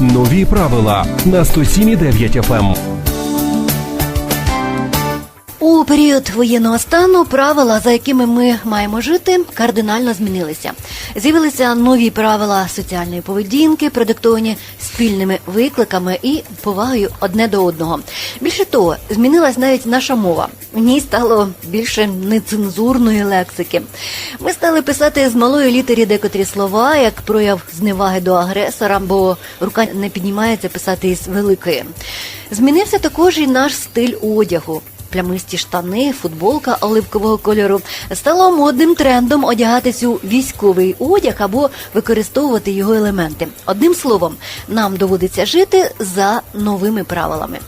Нові правила на 107,9 FM. Період воєнного стану правила, за якими ми маємо жити, кардинально змінилися. З'явилися нові правила соціальної поведінки, продиктовані спільними викликами і повагою одне до одного. Більше того, змінилась навіть наша мова. В ній стало більше нецензурної лексики. Ми стали писати з малої літери декотрі слова, як прояв зневаги до агресора, бо рука не піднімається писати із великої. Змінився також і наш стиль одягу. Плямисті штани, футболка оливкового кольору стало модним трендом одягати цю військовий одяг або використовувати його елементи. Одним словом, нам доводиться жити за новими правилами.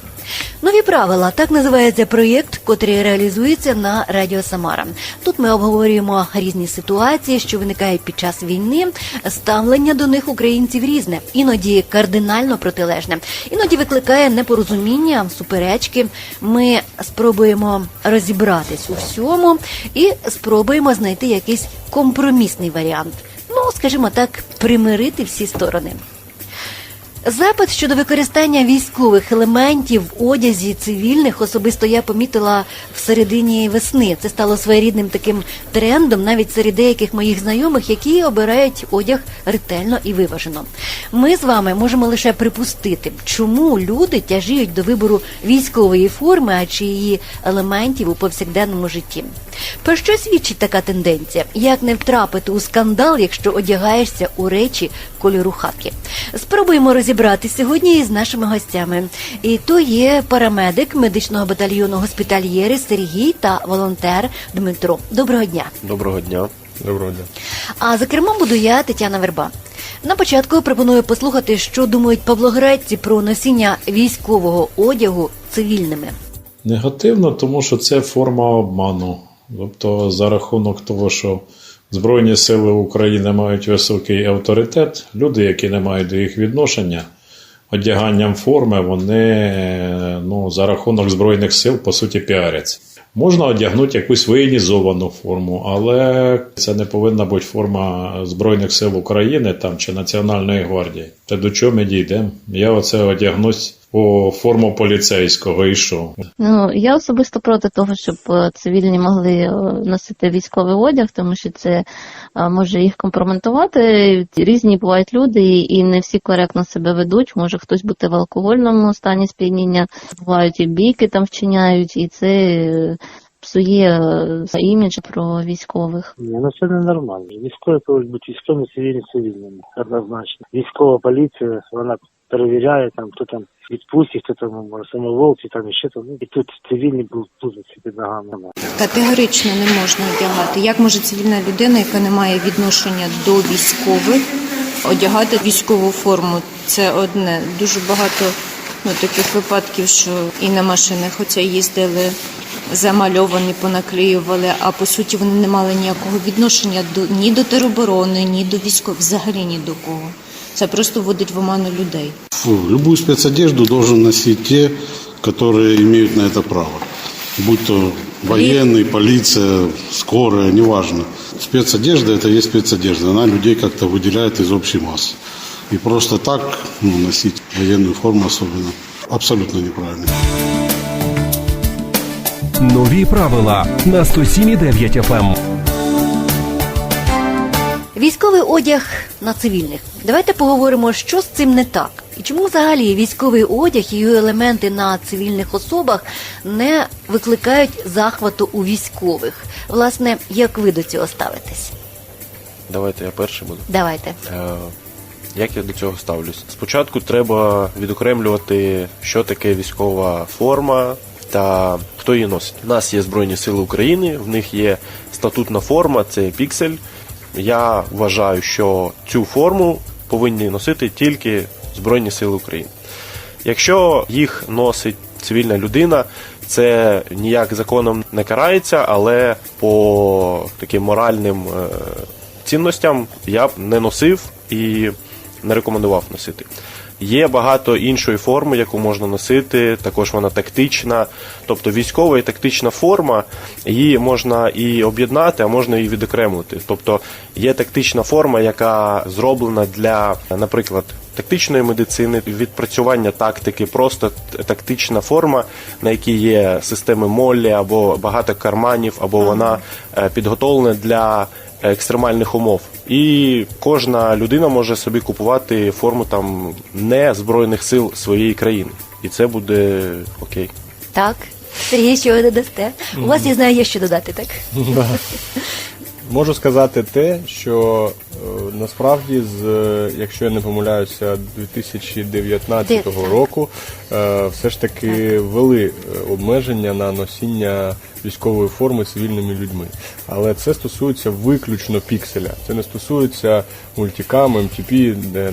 Нові правила так називається проєкт, котрий реалізується на Радіо Самара. Тут ми обговорюємо різні ситуації, що виникають під час війни. Ставлення до них українців різне, іноді кардинально протилежне, іноді викликає непорозуміння, суперечки. Ми спробуємо розібратись у всьому і спробуємо знайти якийсь компромісний варіант. Ну, скажімо так, примирити всі сторони. Запит щодо використання військових елементів в одязі цивільних особисто я помітила в середині весни. Це стало своєрідним таким трендом навіть серед деяких моїх знайомих, які обирають одяг ретельно і виважено. Ми з вами можемо лише припустити, чому люди тяжіють до вибору військової форми, а чи її елементів у повсякденному житті. Про що свідчить така тенденція? Як не втрапити у скандал, якщо одягаєшся у речі кольору хаки? Спробуємо розібрати сьогодні із нашими гостями. І то є парамедик медичного батальйону госпітальєри Сергій та волонтер Дмитро. Доброго дня. Доброго дня. Доброго дня. А за кермом буду я, Тетяна Верба. На початку пропоную послухати, що думають павлоградці про носіння військового одягу цивільними. Негативно, тому що це форма обману. Тобто, за рахунок того, що Збройні сили України мають високий авторитет, люди, які не мають до їх відношення, одяганням форми, вони ну, за рахунок Збройних сил, по суті, піаряться. Можна одягнути якусь воєнізовану форму, але це не повинна бути форма Збройних сил України там, чи Національної гвардії. Та до чого ми дійдемо? Я оце одягнусь у форму поліцейського і що? Ну я особисто проти того, щоб е, цивільні могли е, носити військовий одяг, тому що це е, може їх компрометувати. Різні бувають люди, і не всі коректно себе ведуть. Може хтось бути в алкогольному стані сп'яніння, бувають і бійки там вчиняють, і це псує імідж про військових. Ні, ну це ненормально. Військові повинні бути військовими, цивільні цивільними, однозначно. Військова поліція, вона перевіряє там, хто там відпустить, хто там самоволці, там і ще там. І тут цивільні будуть під ногами. Категорично не можна одягати. Як може цивільна людина, яка не має відношення до військових, одягати військову форму? Це одне. Дуже багато ну, таких випадків, що і на машинах оця їздили замальовані, понаклеювали, а по суті вони не мали ніякого відношення до ні до тероборони, ні до військових, взагалі ні до кого. Це просто вводить в оману людей. Фу, Любую спецодежду должен носить те, которые имеют на это право. Будь то военный, полиция, скорая, неважно. Спецодежда – это есть спецодежда. Она людей как-то выделяет из общей массы. И просто так ну, носить военную форму особенно абсолютно неправильно. Нові правила на 107,9 FM. Військовий одяг на цивільних. Давайте поговоримо, що з цим не так, і чому взагалі військовий одяг і його елементи на цивільних особах не викликають захвату у військових. Власне, як ви до цього ставитесь? Давайте я перший буду. Давайте. Е, Як я до цього ставлюсь? Спочатку треба відокремлювати, що таке військова форма та хто її носить. У нас є Збройні Сили України, в них є статутна форма, це піксель. Я вважаю, що цю форму повинні носити тільки Збройні Сили України. Якщо їх носить цивільна людина, це ніяк законом не карається, але по таким моральним е, цінностям я б не носив і не рекомендував носити. Є багато іншої форми, яку можна носити, також вона тактична. Тобто військова і тактична форма, її можна і об'єднати, а можна і відокремити. Тобто є тактична форма, яка зроблена для, наприклад, тактичної медицини, відпрацювання тактики, просто тактична форма, на якій є системи молі або багато карманів, або вона е, підготовлена для екстремальних умов. І кожна людина може собі купувати форму там не збройних сил своєї країни, і це буде окей. Так. Сергій, що ви додасте? У вас, я знаю, є що додати, так? Можу сказати те, що е, насправді, з, е, якщо я не помиляюся, 2019 року е, все ж таки ввели е, обмеження на носіння військової форми цивільними людьми. Але це стосується виключно пікселя. Це не стосується мультикам, МТП,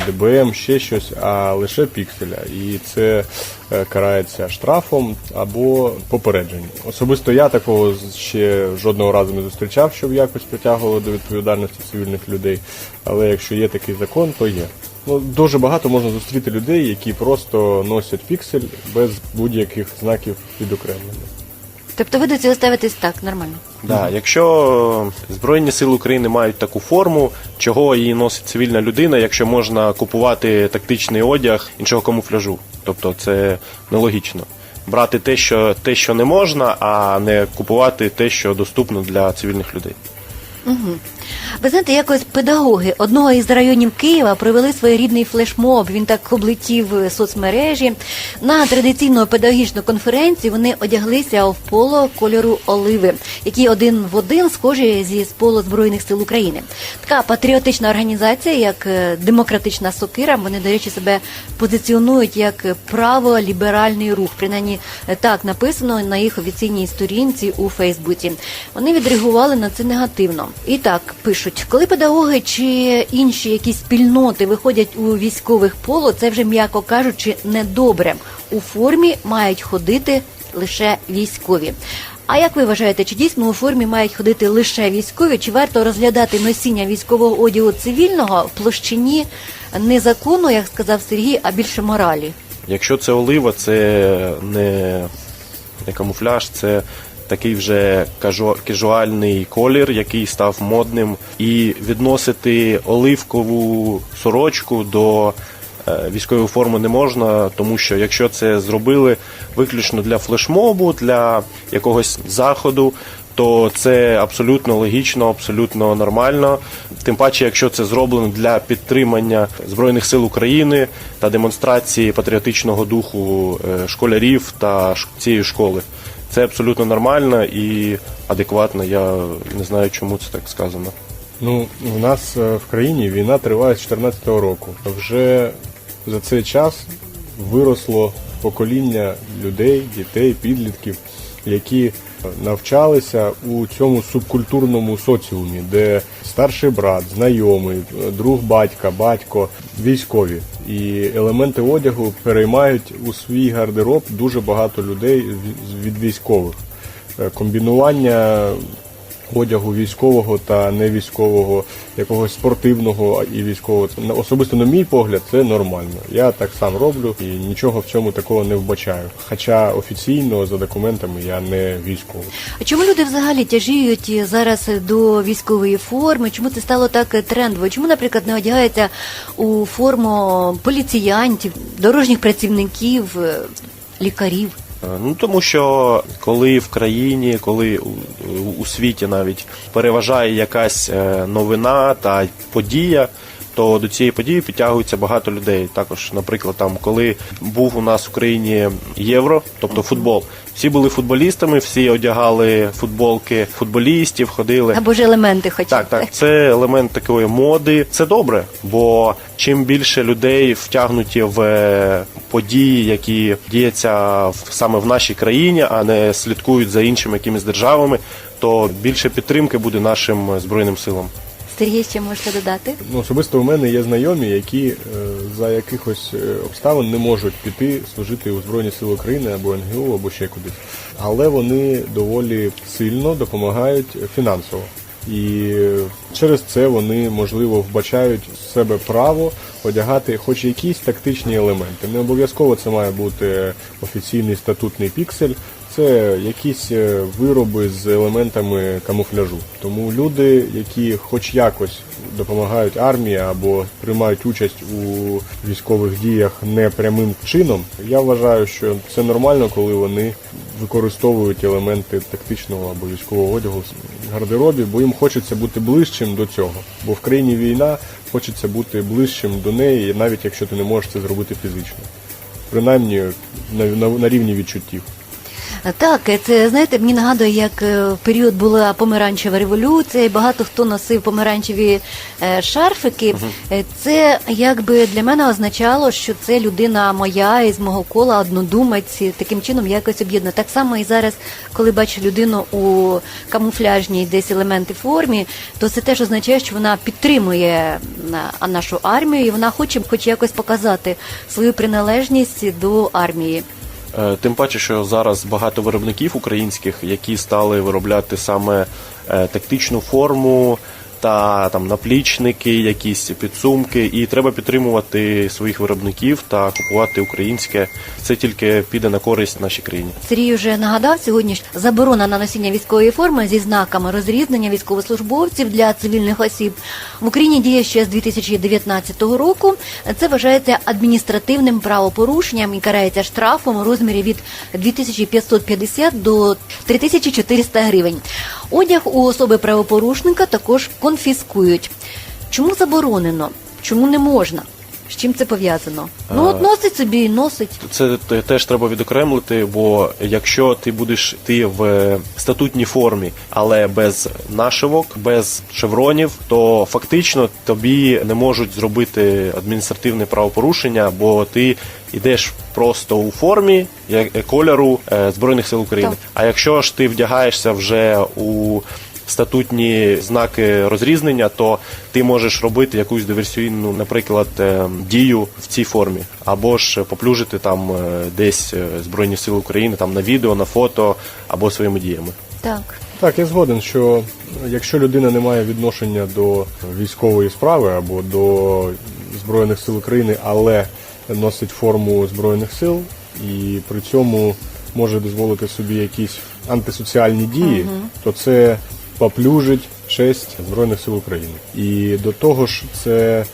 ДБМ, ще щось, а лише пікселя. І це е, карається штрафом або попередженням. Особисто я такого ще жодного разу не зустрічав, щоб якось притягувало до відповідальності цивільних людей. Але якщо є такий закон, то є. Ну, дуже багато можна зустріти людей, які просто носять піксель без будь-яких знаків відокремлення. Тобто ви до цього ставитесь так, нормально. Да, якщо Збройні Сили України мають таку форму, чого її носить цивільна людина, якщо можна купувати тактичний одяг іншого камуфляжу. Тобто це нелогічно. Брати те, що те, що не можна, а не купувати те, що доступно для цивільних людей. Ви знаєте, якось педагоги одного із районів Києва провели своєрідний флешмоб. Він так облетів е, соцмережі. На традиційну педагогічну конференцію вони одяглися в поло кольору оливи, які один в один схожі зі з поло Збройних сил України. Така патріотична організація, як е, демократична сокира. Вони, до речі, себе позиціонують як право-ліберальний рух. Принаймні е, так написано на їх офіційній сторінці у Фейсбуці. Вони відреагували на це негативно. І так пишуть, коли педагоги чи інші якісь спільноти виходять у військових поло, це вже м'яко кажучи недобре. У формі мають ходити лише військові. А як ви вважаєте, чи дійсно у формі мають ходити лише військові? Чи варто розглядати носіння військового одягу цивільного в площині не закону, як сказав Сергій, а більше моралі? Якщо це олива, це не, не камуфляж, це такий вже кажуальний колір, який став модним. І відносити оливкову сорочку до е, військової форми не можна, тому що якщо це зробили виключно для флешмобу, для якогось заходу, то це абсолютно логічно, абсолютно нормально. Тим паче, якщо це зроблено для підтримання Збройних сил України та демонстрації патріотичного духу е, школярів та цієї школи. Це абсолютно нормально і адекватно. Я не знаю, чому це так сказано. Ну, у нас е, в країні війна триває з 2014 року. Вже за цей час виросло покоління людей, дітей, підлітків, які навчалися у цьому субкультурному соціумі, де старший брат, знайомий, друг батька, батько, військові. І елементи одягу переймають у свій гардероб дуже багато людей від- військових. Е, Комбінування одягу військового та невійськового, якогось спортивного і військового. Особисто, на мій погляд, це нормально. Я так сам роблю і нічого в цьому такого не вбачаю. Хоча офіційно за документами я не військовий. А чому люди взагалі тяжіють зараз до військової форми? Чому це стало так трендово? Чому, наприклад, не одягаються у форму поліціянтів, дорожніх працівників, е, лікарів? Е, Ну тому що коли в країні, коли у, світі навіть переважає якась е, новина та подія, то до цієї події підтягується багато людей. Також, наприклад, там, коли був у нас в Україні євро, тобто футбол, всі були футболістами, всі одягали футболки футболістів, ходили. Або ж елементи хоча Так, так, це елемент такої моди. Це добре, бо чим більше людей втягнуті в е, події, які діються саме в нашій країні, а не слідкують за іншими якимись державами, то більше підтримки буде нашим збройним силам. Сергій, ще можете додати? Ну, особисто у мене є знайомі, які е, за якихось е, обставин не можуть піти служити у Збройні Сили України або НГУ, або ще кудись. Але вони доволі сильно допомагають фінансово. І через це вони можливо вбачають в себе право одягати хоч якісь тактичні елементи. Не обов'язково це має бути офіційний статутний піксель. Це якісь е, вироби з елементами камуфляжу. Тому люди, які хоч якось допомагають армії або приймають участь у військових діях не прямим чином, я вважаю, що це нормально, коли вони використовують елементи тактичного або військового одягу в гардеробі, бо їм хочеться бути ближчим до цього. Бо в країні війна хочеться бути ближчим до неї, навіть якщо ти не можеш це зробити фізично. Принаймні на, на, на рівні відчуттів. Так, це знаєте, мені нагадує, як е, в період була помаранчева революція, і багато хто носив помаранчеві е, шарфики. Е, Це якби для мене означало, що це людина моя із мого кола, однодумець, таким чином якось об'єднує. Так само і зараз, коли бачу людину у камуфляжній десь елементи формі, то це теж означає, що вона підтримує нашу армію, і вона хоче хоч якось показати свою приналежність до армії. Е, Тим паче, що зараз багато виробників українських, які стали виробляти саме е, тактичну форму та там наплічники, якісь підсумки, і треба підтримувати своїх виробників та купувати українське. Це тільки піде на користь нашій країні. Сергій вже нагадав сьогодні, що заборона на носіння військової форми зі знаками розрізнення військовослужбовців для цивільних осіб в Україні діє ще з 2019 року. Це вважається адміністративним правопорушенням і карається штрафом у розмірі від 2550 до 3400 гривень. Одяг у особи правопорушника також конфіскують. Чому заборонено? Чому не можна? З чим це пов'язано? Ну, от носить собі і носить. Це теж треба відокремлити, бо якщо ти будеш ти в е, статутній формі, але без нашивок, без шевронів, то фактично тобі не можуть зробити адміністративне правопорушення, бо ти йдеш просто у формі як- е, кольору е, Збройних сил України. Так. А якщо ж ти вдягаєшся вже у статутні знаки розрізнення, то ти можеш робити якусь диверсійну, наприклад, е, дію в цій формі, або ж поплюжити там е, десь е, Збройні Сили України там на відео, на фото або своїми діями. Так. Так, я згоден, що якщо людина не має відношення до військової справи або до Збройних сил України, але носить форму Збройних сил і при цьому може дозволити собі якісь антисоціальні дії, то це поплюжить честь Збройних сил України. І до того ж, це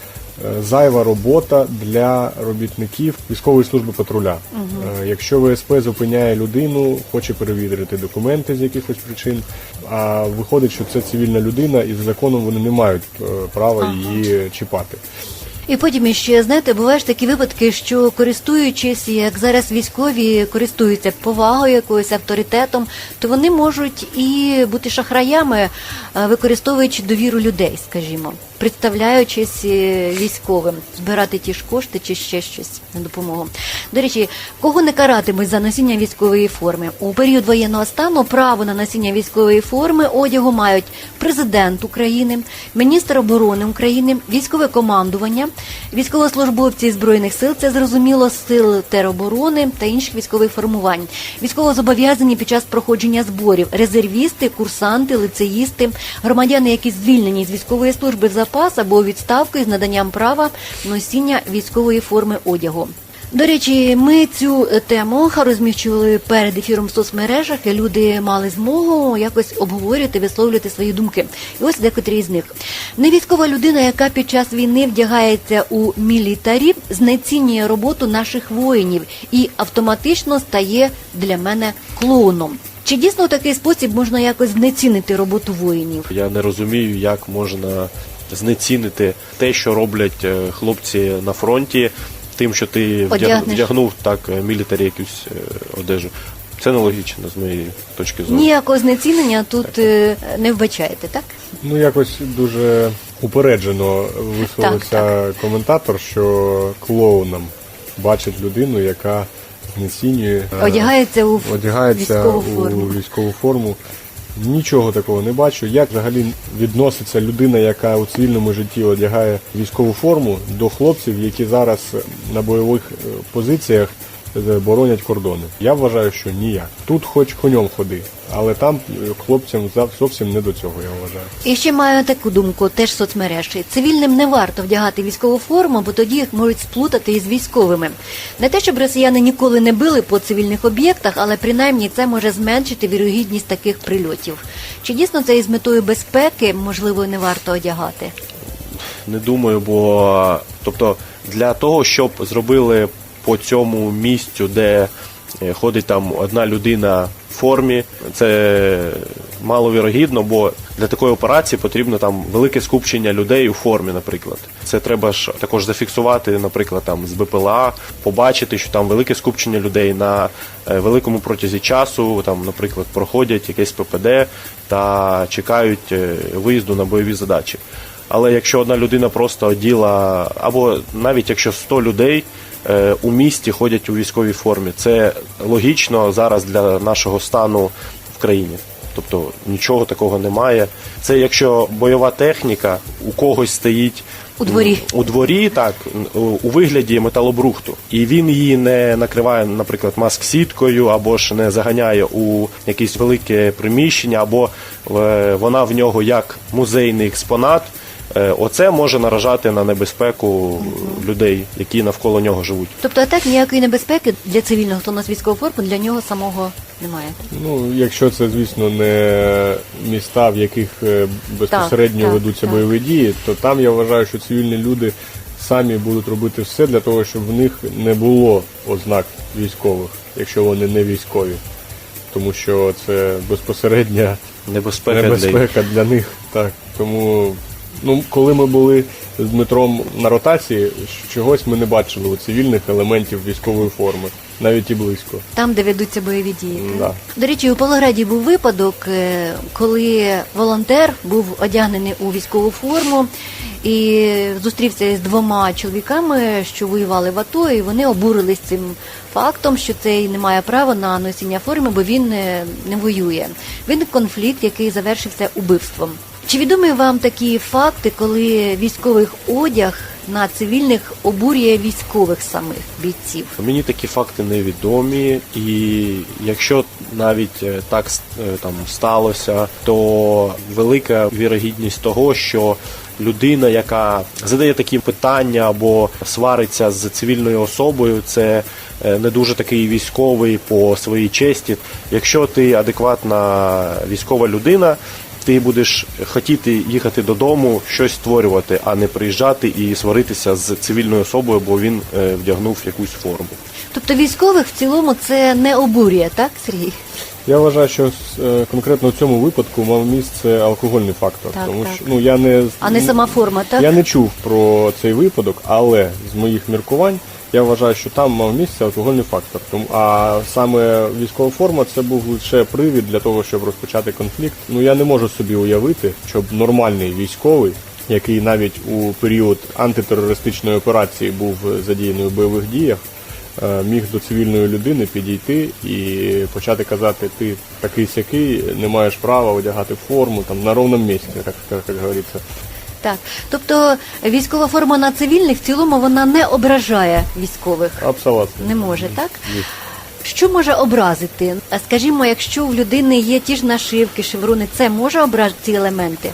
е, зайва робота для робітників військової служби патруля. Угу. Якщо ВСП зупиняє людину, хоче перевірити документи з якихось причин, а виходить, що це цивільна людина, і за законом вони не мають е, права її чіпати. І потім ще знаєте, бувають такі випадки, що користуючись, як зараз військові користуються повагою якоюсь авторитетом, то вони можуть і бути шахраями, е, використовуючи довіру людей, скажімо, представляючись е, військовим, збирати ті ж кошти чи ще щось на допомогу. До речі, кого не каратимуть за носіння військової форми у період воєнного стану право на носіння військової форми одягу мають президент України, міністр оборони України, військове командування, військовослужбовці збройних сил, це зрозуміло, сил тероборони та інших військових формувань, військовозобов'язані під час проходження зборів, резервісти, курсанти, лицеїсти, громадяни, які звільнені з військової служби в запас або у відставку з наданням права носіння військової форми одягу. До речі, ми цю тему розміщували перед ефіром в соцмережах, і люди мали змогу якось обговорювати, висловлювати свої думки. І ось декотрі з них. Невійськова людина, яка під час війни вдягається у мілітарі, знецінює роботу наших воїнів і автоматично стає для мене клоуном. Чи дійсно в такий спосіб можна якось знецінити роботу воїнів? Я не розумію, як можна знецінити те, що роблять е, хлопці на фронті, тим, що ти вдяг- Одягнеш. вдягнув так е, мілітарі якусь е, одежу. Це нелогічно з моєї точки зору. Ніякого знецінення тут е, не вбачаєте, так? Ну, якось дуже упереджено висловився коментатор, що клоуном бачить людину, яка знецінює, е, Одягається у одягається військову у форму. військову форму. Нічого такого не бачу. Як взагалі відноситься людина, яка у цивільному житті одягає військову форму до хлопців, які зараз на бойових е, позиціях боронять кордони. Я вважаю, що ніяк. Тут хоч конем ходи, але там е, хлопцям за- зовсім не до цього, я вважаю. І ще маю таку думку, теж соцмережі. Цивільним не варто вдягати військову форму, бо тоді їх можуть сплутати із військовими. Не те, щоб росіяни ніколи не били по цивільних об'єктах, але принаймні це може зменшити вірогідність таких прильотів. Чи дійсно це із метою безпеки, можливо, не варто одягати? Не думаю, бо тобто для того, щоб зробили по цьому місцю, де е, ходить там одна людина в формі, це маловірогідно, бо для такої операції потрібно там велике скупчення людей у формі, наприклад. Це треба ж також зафіксувати, наприклад, там з БПЛА, побачити, що там велике скупчення людей на е, великому протязі часу, там, наприклад, проходять якесь ППД та чекають е, виїзду на бойові задачі. Але якщо одна людина просто оділа, або навіть якщо 100 людей у місті ходять у військовій формі, це логічно зараз для нашого стану в країні. Тобто нічого такого немає. Це якщо бойова техніка у когось стоїть У дворі. у дворі, так у- вигляді металобрухту, і він її не накриває, наприклад, маск-сіткою, або ж не заганяє у якесь велике приміщення, або е, вона в нього як музейний експонат. Е, Оце може наражати на небезпеку людей, які навколо нього живуть. Тобто, а так ніякої небезпеки для цивільного, хто носить військову форму, для нього самого немає. Ну, якщо це, звісно, не міста, в яких е, безпосередньо так, ведуться так. бойові дії, то там я вважаю, що цивільні люди самі будуть робити все для того, щоб в них не було ознак військових, якщо вони не військові. Тому що це безпосередня Небезпека, для небезпека для них. Так. Тому, ну, коли ми були з Дмитром на ротації, чогось ми не бачили у цивільних елементів військової форми, навіть і близько. Там, де ведуться бойові дії. Да. До речі, у Павлограді був випадок, е, коли волонтер був одягнений у військову форму і зустрівся з двома чоловіками, що воювали в АТО, і вони обурились цим фактом, що цей не має права на носіння форми, бо він е, не воює. Виник конфлікт, який завершився убивством. Чи відомі вам такі факти, коли військовий одяг на цивільних обурює військових самих бійців? Мені такі факти невідомі, і якщо навіть е, так е, там сталося, то велика вірогідність того, що людина, яка задає такі питання або свариться з цивільною особою, це е, не дуже такий військовий по своїй честі. Якщо ти адекватна військова людина. Ти будеш хотіти їхати додому, щось створювати, а не приїжджати і сваритися з цивільною особою, бо він е, вдягнув якусь форму. Тобто військових в цілому це не обурює, так, Сергій? Я вважаю, що е, конкретно в цьому випадку мав місце алкогольний фактор. Так, тому так. що ну я не А не сама форма, так? я не чув про цей випадок, але з моїх міркувань я вважаю, що там мав місце алкогольний фактор. А саме військова форма це був лише привід для того, щоб розпочати конфлікт. Ну я не можу собі уявити, щоб нормальний військовий. Який навіть у період антитерористичної операції був задіяний у бойових діях, е, міг до цивільної людини підійти і почати казати, ти такий сякий, не маєш права одягати форму там на ровному місці, як, як говориться. Так. Тобто військова форма на цивільних в цілому вона не ображає військових. Абсолютно. Не може, так? Що може образити? А Скажімо, якщо в людини є ті ж нашивки, шеврони, це може образити ці елементи?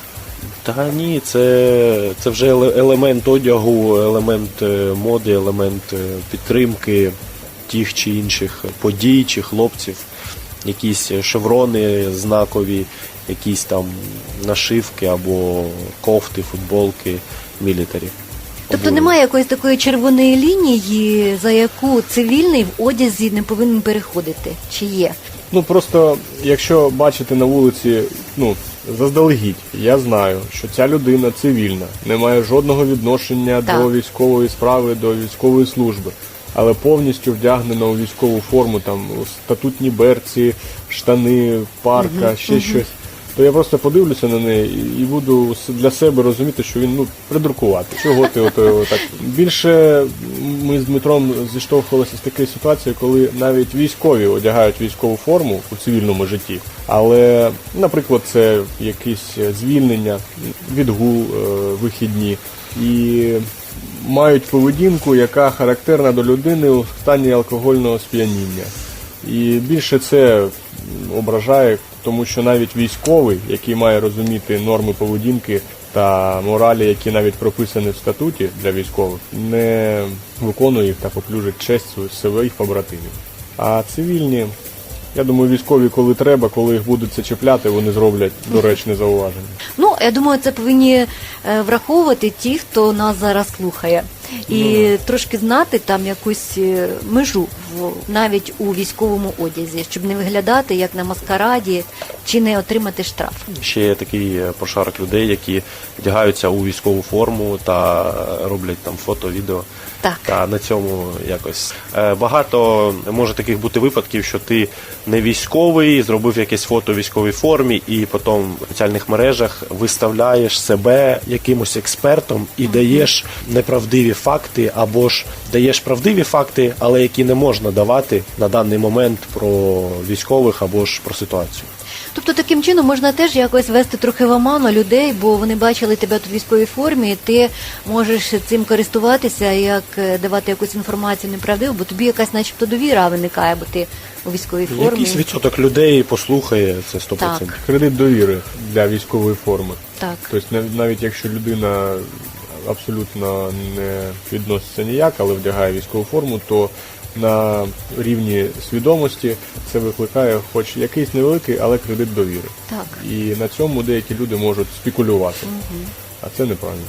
Та ні, це, це вже елемент одягу, елемент е, моди, елемент е, підтримки тих чи інших подій чи хлопців, якісь шеврони знакові, якісь там нашивки або кофти, футболки, мілітарі. Тобто немає якоїсь такої червоної лінії, за яку цивільний в одязі не повинен переходити? Чи є? Ну просто якщо бачити на вулиці, ну заздалегідь, я знаю, що ця людина цивільна, не має жодного відношення Так. до військової справи, до військової служби, але повністю вдягнена у військову форму, там статутні берці, штани, парка, ще щось. То я просто подивлюся на неї і- буду для себе розуміти, що він ну придуркувати. Чого ти ото так більше ми з Дмитром зіштовхувалися з такою ситуацією, коли навіть військові одягають військову форму у цивільному житті, але, наприклад, це якісь звільнення, відгул, е, вихідні, і мають поведінку, яка характерна до людини у стані алкогольного сп'яніння. І більше це ображає, тому що навіть військовий, який має розуміти норми поведінки та моралі, які навіть прописані в статуті для військових, не виконує їх та поплюжить честь своїх побратимів. А цивільні, я думаю, військові, коли треба, коли їх будуть це чіпляти, вони зроблять доречне зауваження. Ну, я думаю, це повинні е, враховувати ті, хто нас зараз слухає, і трошки знати там якусь е, межу в навіть у військовому одязі, щоб не виглядати як на маскараді чи не отримати штраф. Ще є такий е, прошарок людей, які вдягаються у військову форму та роблять там фото, відео. Так. Та на цьому якось Е, багато може таких бути випадків, що ти не військовий, зробив якесь фото у військовій формі, і потім в соціальних мережах виставляєш себе якимось експертом і даєш неправдиві факти, або ж даєш правдиві факти, але які не можна давати на даний момент про військових або ж про ситуацію. Тобто таким чином можна теж якось вести трохи в оману людей, бо вони бачили тебе тут в військовій формі, і ти можеш цим користуватися, як е, давати якусь інформацію неправдиву, бо тобі якась начебто довіра виникає, бо ти у військовій формі. Якийсь відсоток людей послухає це 100%. Так. Кредит довіри для військової форми. Так. Тобто навіть якщо людина абсолютно не відноситься ніяк, але вдягає військову форму, то на рівні свідомості це викликає хоч якийсь невеликий, але кредит довіри. Так. І на цьому деякі люди можуть спекулювати. А це неправильно.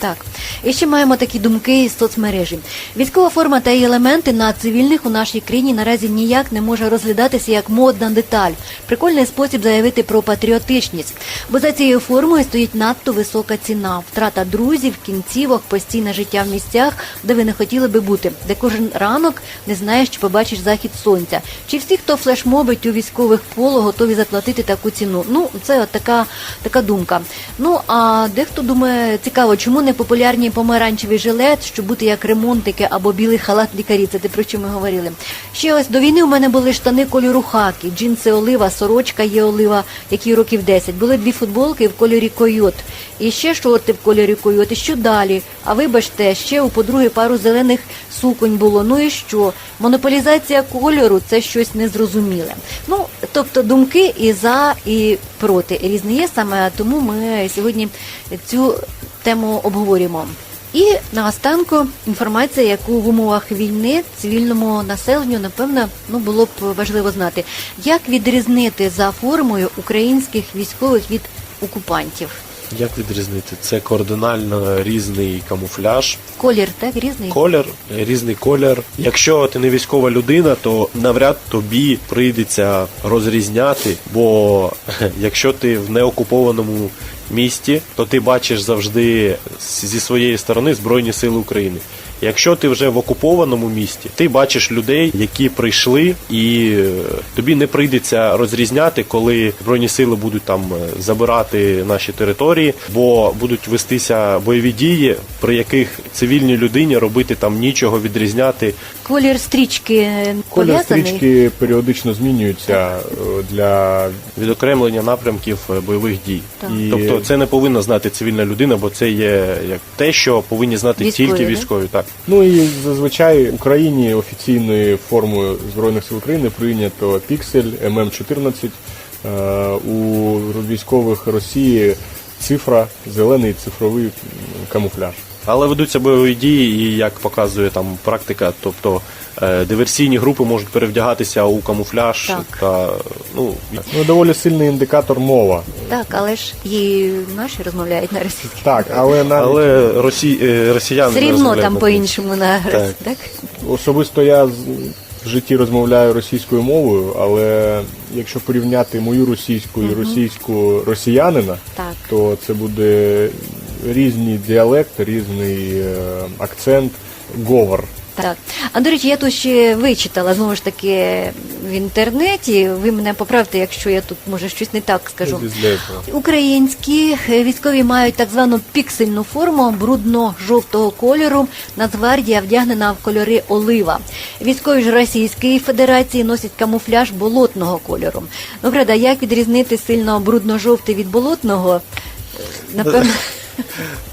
Так, і ще маємо такі думки із соцмережі. Військова форма та її елементи на цивільних у нашій країні наразі ніяк не може розглядатися як модна деталь. Прикольний спосіб заявити про патріотичність. Бо за цією формою стоїть надто висока ціна, втрата друзів, кінцівок, постійне життя в місцях, де ви не хотіли би бути, де кожен ранок не знаєш, чи побачиш захід сонця. Чи всі, хто флешмобить у військових поло, готові заплатити таку ціну? Ну, це от така, така думка. Ну а дехто думає, цікаво, чому не популярні помаранчевий жилет, щоб бути як ремонтики або білий халат лікарі. Це те про що ми говорили. Ще ось до війни у мене були штани кольору хаки, джинси олива, сорочка є олива, які років 10. Були дві футболки в кольорі койот. І ще шорти в кольорі койот. І що далі? А вибачте, ще у подруги пару зелених суконь було. Ну і що? Монополізація кольору це щось незрозуміле. Ну, тобто думки і за, і проти різні є саме тому ми сьогодні цю тему обговорюємо. І наостанку інформація, яку в умовах війни цивільному населенню напевно ну було б важливо знати, як відрізнити за формою українських військових від окупантів. Як відрізнити? Це кардинально різний камуфляж, Колір так різний. колір, різний колір. Якщо ти не військова людина, то навряд тобі прийдеться розрізняти, бо якщо ти в неокупованому місті, то ти бачиш завжди зі своєї сторони Збройні Сили України. Якщо ти вже в окупованому місті, ти бачиш людей, які прийшли, і е, тобі не прийдеться розрізняти, коли збройні сили будуть там е, забирати наші території, бо будуть вестися бойові дії, при яких цивільній людині робити там нічого відрізняти. Колір стрічки Колір пов'язаний. стрічки періодично змінюються е, для Відокремлення напрямків е, бойових дій. Так. і Тобто це не повинна знати цивільна людина, бо це є як те, що повинні знати Військові, тільки да? військові. Так. Ну і зазвичай в Україні офіційною формою Збройних сил України прийнято піксель ММ-14. Е, У військових Росії цифра, зелений цифровий камуфляж. Але ведуться бойові дії, і як показує там практика, тобто е, диверсійні групи можуть перевдягатися у камуфляж Так. та ну Ну, доволі сильний індикатор мова. Так, але ж і наші розмовляють на російській. Так, але навіть але росі... е, росіяни Все не рівно розмовляють там на по-іншому на так. так? особисто я з- в житті розмовляю російською мовою, але якщо порівняти мою російську і російську росіянина, Так. то це буде різний діалект, різний акцент, говор. Так. А до речі, я тут ще вичитала знову ж таки в інтернеті. Ви мене поправте, якщо я тут може щось не так скажу. Українські е, військові мають так звану піксельну форму брудно-жовтого кольору. Нацгвардія вдягнена в кольори олива. Військові ж Російської Федерації носять камуфляж болотного кольору. Ну, правда, як відрізнити сильно брудно-жовтий від болотного? Е, Напевно,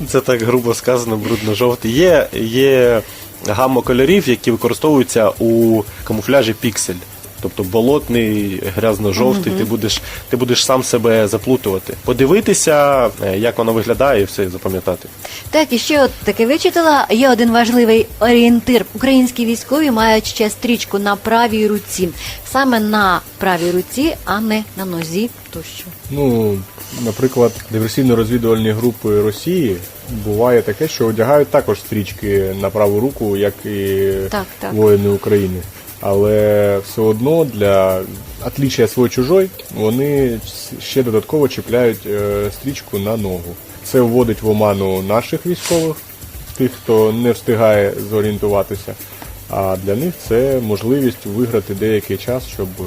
Це так грубо сказано, брудно-жовтий. Є, є гамма кольорів, які використовуються у камуфляжі піксель. Тобто болотний, грязно-жовтий, ти, будеш, ти будеш сам себе заплутувати. Подивитися, е, як воно виглядає, і все запам'ятати. Так, і ще от таке вичитала. Є один важливий орієнтир. Українські військові мають ще стрічку на правій руці. Саме на правій руці, а не на нозі тощо. Ну, наприклад, диверсійно-розвідувальні групи Росії буває таке, що одягають також стрічки на праву руку, як і Так, так. воїни України. Але все одно для отличия свой чужой вони ще додатково чіпляють е, стрічку на ногу. Це вводить в оману наших військових, тих, хто не встигає зорієнтуватися. А для них це можливість виграти деякий час, щоб е,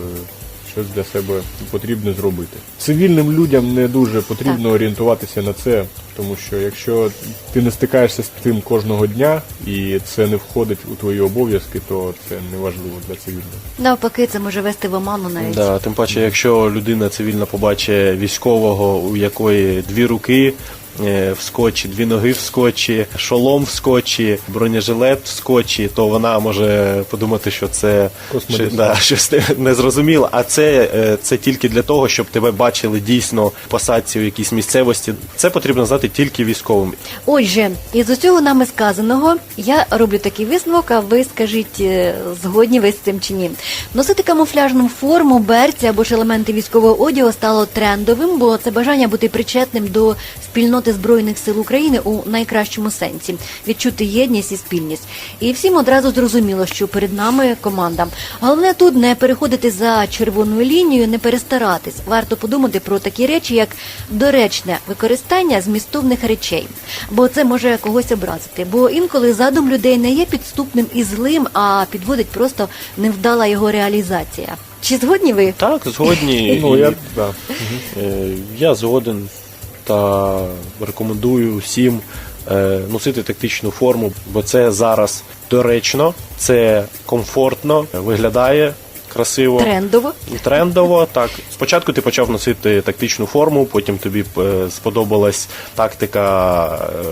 щось для себе потрібно зробити. Цивільним людям не дуже потрібно Так. орієнтуватися на це, тому що якщо ти не стикаєшся з цим кожного дня і це не входить у твої обов'язки, то це не важливо для цивільних. Навпаки, це може вести в оману навіть. Да, тим паче, якщо людина цивільна побачить військового, у якої дві руки в скотчі, дві ноги в скотчі, шолом в скотчі, бронежилет в скотчі, то вона може подумати, що це що- да, щось не- незрозуміло. А це, е, це тільки для того, щоб тебе бачили дійсно посадці у якійсь місцевості. Це потрібно знати тільки військовим. Отже, із усього нами сказаного я роблю такий висновок, а ви скажіть, е, згодні ви з цим чи ні. Носити камуфляжну форму, берці або ж елементи військового одягу стало трендовим, бо це бажання бути причетним до спільноти збройних сил України у найкращому сенсі, відчути єдність і спільність. І всім одразу зрозуміло, що перед нами команда. Головне тут не переходити за червоною лінією, не перестаратись. Варто подумати про такі речі, як доречне використання змістовних речей, бо це може когось образити. Бо інколи задум людей не є підступним і злим, а підводить просто невдала його реалізація. Чи згодні ви? Так, згодні. Ну, я, да. Е, Я згоден та рекомендую всім е, носити тактичну форму, бо це зараз доречно, це комфортно, виглядає красиво. Трендово. Трендово, так. Спочатку ти почав носити тактичну форму, потім тобі е, сподобалась тактика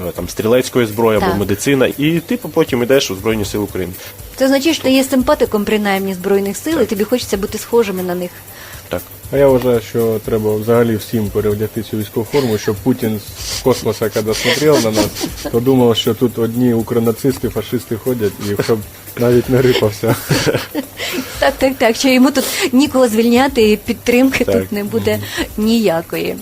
е, там, стрілецької зброї Так. або медицина, і ти потім йдеш у Збройні Сили України. Це означає, що ти є симпатиком принаймні збройних сил, і тобі хочеться бути схожими на них. Так. А я вважаю, що треба взагалі всім переодягти цю військову форму, щоб Путін з космоса, коли смотрел на нас, то думав, що тут одні укронацисти, фашисти ходять, і щоб навіть не рипався. Так, так, так. Що йому тут нікого звільняти і підтримки Так. тут не буде ніякої.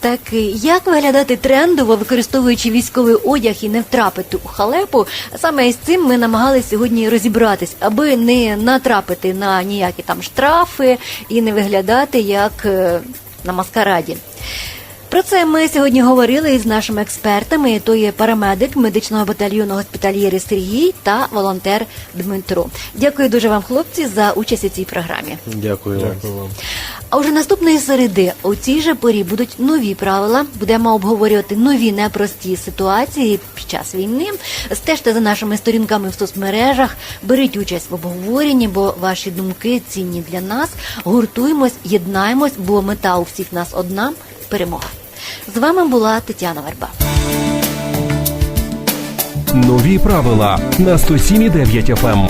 Так як виглядати трендово, використовуючи військовий одяг і не втрапити у халепу? Саме із цим ми намагалися сьогодні розібратись, аби не натрапити на ніякі там штрафи і не виглядати як е, на маскараді. Про це ми сьогодні говорили із нашими експертами. То є парамедик медичного батальйону госпітальєри Сергій та волонтер Дмитро. Дякую дуже вам, хлопці, за участь у цій програмі. Дякую вам. Дякую вам. А вже наступної середи у цій же порі будуть нові правила. Будемо обговорювати нові непрості ситуації під час війни. Стежте за нашими сторінками в соцмережах, беріть участь в обговоренні, бо ваші думки цінні для нас. Гуртуємось, єднаємось, бо мета у всіх нас одна перемога. З вами була Тетяна Верба. Нові правила на 107,9 FM.